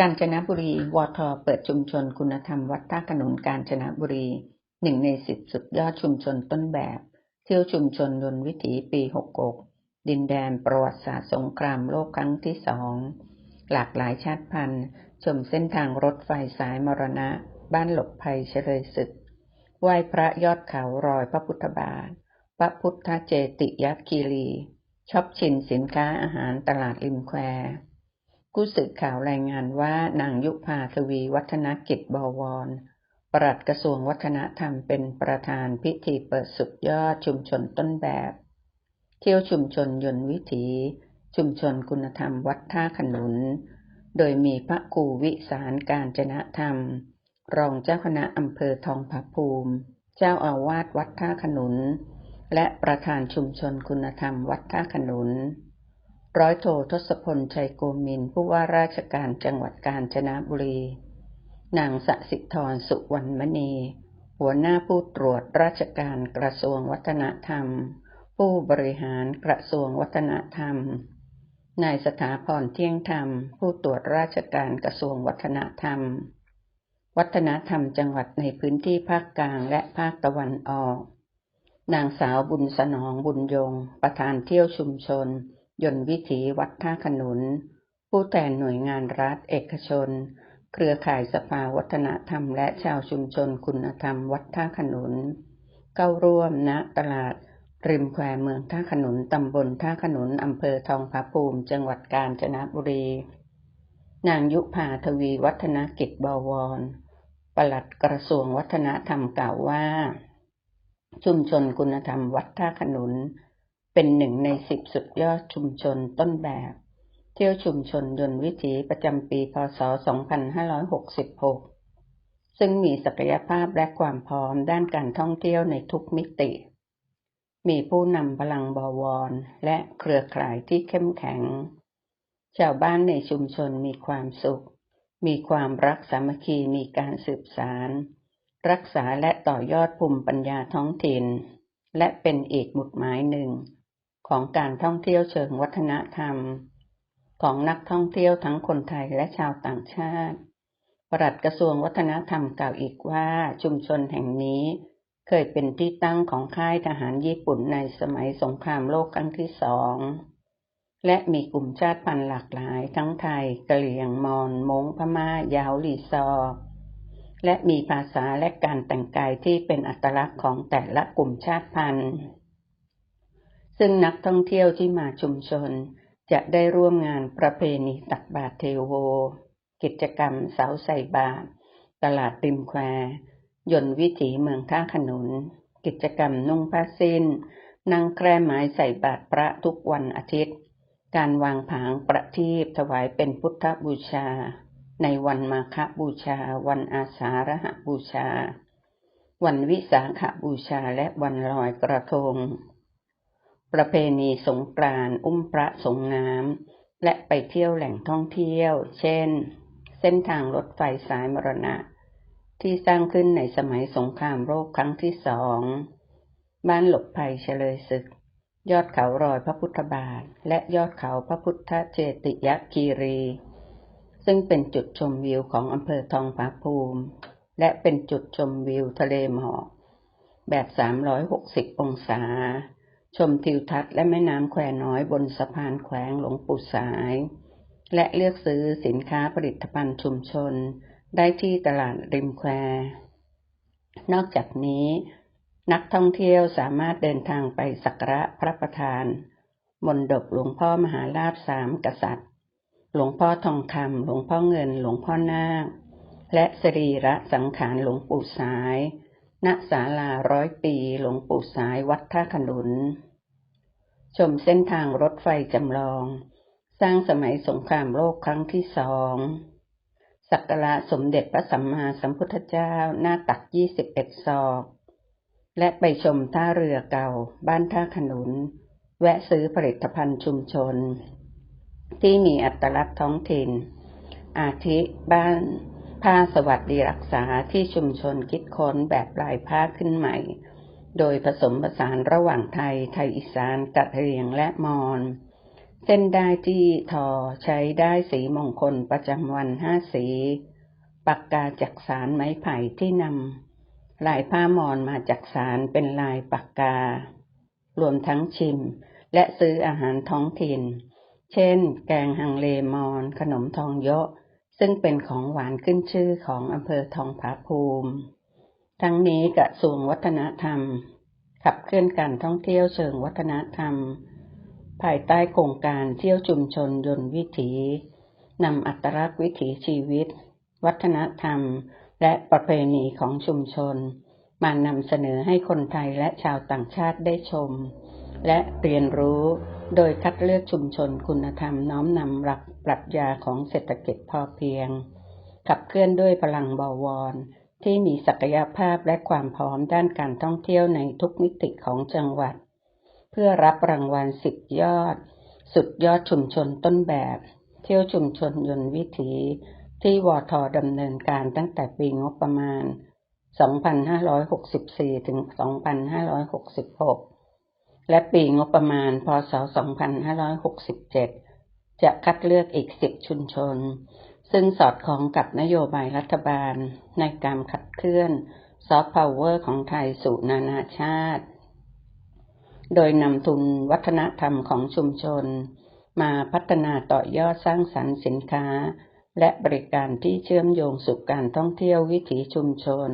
กาญจนบุรีวทเปิดชุมชนคุณธรรมวัดท่าขนุนกาญจนบุรีหนึ่งในสิบสุดยอดชุมชนต้นแบบ เที่ยวชุมชนยนวิถีปีหกกดินแดนประวัติศาสตร์สงครามโลกครั้งที่สองหลากหลายชาติพันธุ์ ชมเส้นทางรถไฟสายมรณะ บ้านหลบภัยเฉลยศึกไหว้พระยอดเขารอยพระพุทธบาท พระพุทธเจติยคีรีชอบชินสินค้าอาหารตลาดริมแคว ผู้สื่อข่าวรายงานว่านางยุพาทวีวัฒนกิจบวร ปลัดกระทรวงวัฒนธรรมเป็นประธานพิธีเปิดสุดยอดชุมชนต้นแบบ เที่ยวชุมชนยนต์วิถี ชุมชนคุณธรรมวัดท่าขนุน โดยมีพระครูวิสารการจนะธรรม รองเจ้าคณะอำเภอทองผาภูมิ เจ้าอาวาสวัดท่าขนุน และประธานชุมชนคุณธรรมวัดท่าขนุน ร้อยโททศพลชัยโกมินผู้ว่าราชการจังหวัดกาญจนบุรี นางสสิธรสุวรรณมณี หัวหน้าผู้ตรวจราชการกระทรวงวัฒนธรรม ผู้บริหารกระทรวงวัฒนธรรม นายสถาพรเที่ยงธรรม ผู้ตรวจราชการกระทรวงวัฒนธรรม วัฒนธรรมจังหวัดในพื้นที่ภาคกลางและภาคตะวันออก นางสาวบุญสนองบุญยง ประธานเที่ยวชุมชน ยนต์วิถีวัดท่าขนุน ผู้แทนหน่วยงานรัฐเอกชน เครือข่ายสภาวัฒนธรรมและชาวชุมชนคุณธรรมวัดท่าขนุน เข้าร่วมณตลาด ริมแควเมืองท่าขนุนตำบลท่าขนุนอำเภอทองผาภูมิ จังหวัดกาญจนบุรี นางยุพาทวีวัฒนกิจบวรปลัดกระทรวงวัฒนธรรมกล่าวว่า ชุมชนคุณธรรมวัดท่าขนุน เป็นหนึ่งในสิบสุดยอดชุมชนต้นแบบ เที่ยวชุมชนยนต์วิถีประจำปีพศ 2566 ซึ่งมีศักยภาพและความพร้อมด้านการท่องเที่ยวในทุกมิติ มีผู้นำพลังบวร และเครือข่ายที่เข้มแข็ง ชาวบ้านในชุมชนมีความสุข มีความรักสามัคคีมีการสืบสารรักษาและต่อยอดภูมิปัญญาท้องถิ่น และเป็นอีกหมุดหมายหนึ่ง ของการท่องเที่ยวเชิงวัฒนธรรม ของนักท่องเที่ยวทั้งคนไทยและชาวต่างชาติ ปลัดกระทรวงวัฒนธรรมกล่าวอีกว่าชุมชนแห่งนี้เคยเป็นที่ตั้งของค่ายทหารญี่ปุ่นในสมัยสงครามโลกครั้งที่สอง และมีกลุ่มชาติพันธุ์หลากหลายทั้งไทยกะเหรี่ยงมอญมงพม่ายาวลีซอ และมีภาษาและการแต่งกายที่เป็นอัตลักษณ์ของแต่ละกลุ่มชาติพันธุ์ ซึ่งนักท่องเที่ยวที่มาชุมชนจะได้ร่วมงานประเพณีตักบาตรเทโว กิจกรรมเสาใส่บาตรตลาดริมแคว ยนต์วิถีเมืองท่าขนุน กิจกรรมนุ่งผ้าสิ้น นั่งแคร่ไม้ใส่บาตรพระทุกวันอาทิตย์ การวางผางประทีปถวายเป็นพุทธบูชา ในวันมาฆบูชา วันอาสาฬหบูชา วันวิสาขบูชาและวันลอยกระทง ประเพณีสงกรานต์อุ้มพระสงน้ำและไปเที่ยวแหล่งท่องเที่ยว เช่น เส้นทางรถไฟสายมรณะ ที่สร้างขึ้นในสมัยสงครามโลกครั้งที่สอง บ้านหลบภัยเฉลยศึก ยอดเขารอยพระพุทธบาท และยอดเขาพระพุทธเจติยคีรี ซึ่งเป็นจุดชมวิวของอำเภอทองผาภูมิ และเป็นจุดชมวิวทะเลหมอกแบบ 360 องศา ชมทิวทัศน์และแม่น้ำแควน้อยบนสะพานแขวงหลวงปู่สาย และเลือกซื้อสินค้าผลิตภัณฑ์ชุมชน ได้ที่ตลาดริมแควนอกจากนี้ นักท่องเที่ยวสามารถเดินทางไปสักการะพระประธานมนดบหลวงพ่อมหาลาภสามกษัตริย์ หลวงพ่อทองคำหลวงพ่อเงิน หลวงพ่อนาค และสรีระสังขารหลวงปู่สาย ณ ศาลาร้อยปีหลวงปู่สายวัดท่าขนุน ชมเส้นทางรถไฟจำลอง สร้างสมัยสงครามโลกครั้งที่สอง สักการะสมเด็จพระสัมมาสัมพุทธเจ้าหน้าตักยี่สิบเอ็ดศอก และไปชมท่าเรือเก่า บ้านท่าขนุน แวะซื้อผลิตภัณฑ์ชุมชน ที่มีอัตลักษณ์ท้องถิ่น อาทิบ้านผ้าสวัสดีรักษาที่ชุมชนคิดค้นแบบลายผ้าขึ้นใหม่ โดยผสมผสานระหว่างไทย ไทยอีสานกะเหรี่ยงและมอญเส้นได้ที่ทอใช้ได้สีมงคลประจำวันห้าสี ปากกาจักสารไม้ไผ่ที่นำลายผ้ามอนมาจักสารเป็นลายปากกา รวมทั้งชิมและซื้ออาหารท้องถิ่น เช่น แกงฮังเลมอนขนมทองเยอะ ซึ่งเป็นของหวานขึ้นชื่อของอำเภอทองผาภูมิ ทั้งนี้กระทรวงวัฒนธรรม ขับเคลื่อนการท่องเที่ยวเชิงวัฒนธรรม ภายใต้โครงการเที่ยวชุมชนยนต์วิถีนำอัตลักษณ์วิถีชีวิต วัฒนธรรม และประเพณีของชุมชน มานำเสนอให้คนไทยและชาวต่างชาติได้ชม และเรียนรู้โดยคัดเลือกชุมชนคุณธรรมน้อมนำหลักปรัชญาของเศรษฐกิจพอเพียง ขับเคลื่อนด้วยพลังบวร ที่มีศักยภาพและความพร้อมด้านการท่องเที่ยวในทุกมิติของจังหวัด เพื่อรับรางวัลสิบยอด สุดยอดชุมชนต้นแบบ เที่ยวชุมชนยนต์วิถี ที่วทดำเนินการตั้งแต่ปีงบประมาณ 2564 ถึง 2566 และปีงบประมาณ พศ 2567 จะคัดเลือกอีก 10 ชุมชน ซึ่งสอดคล้องกับนโยบายรัฐบาลในการขับเคลื่อนซอฟต์พาวเวอร์ของไทยสู่นานาชาติ โดยนำทุนวัฒนธรรมของชุมชน มาพัฒนาต่อยอดสร้างสรรค์สินค้า และบริการที่เชื่อมโยงสู่การท่องเที่ยววิถีชุมชน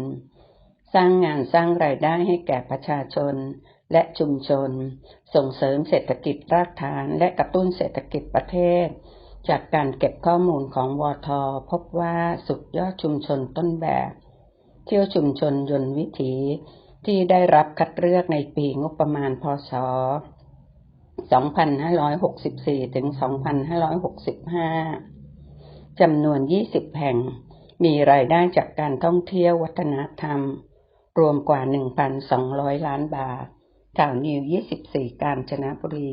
สร้างงานสร้างรายได้ให้แก่ประชาชนและชุมชน ส่งเสริมเศรษฐกิจรากฐานและกระตุ้นเศรษฐกิจประเทศ จากการเก็บข้อมูลของวทพบว่าสุดยอดชุมชนต้นแบบ เที่ยวชุมชนยนต์วิถีที่ได้รับคัดเลือกในปีงบประมาณพศ 2564 ถึง 2565 จำนวน 20 แห่ง มีรายได้จากการท่องเที่ยววัฒนธรรม รวมกว่า 1,200 ล้านบาทข่าวนิว 24 กาญจนบุรี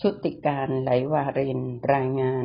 ชุติการไหลวารินรายงาน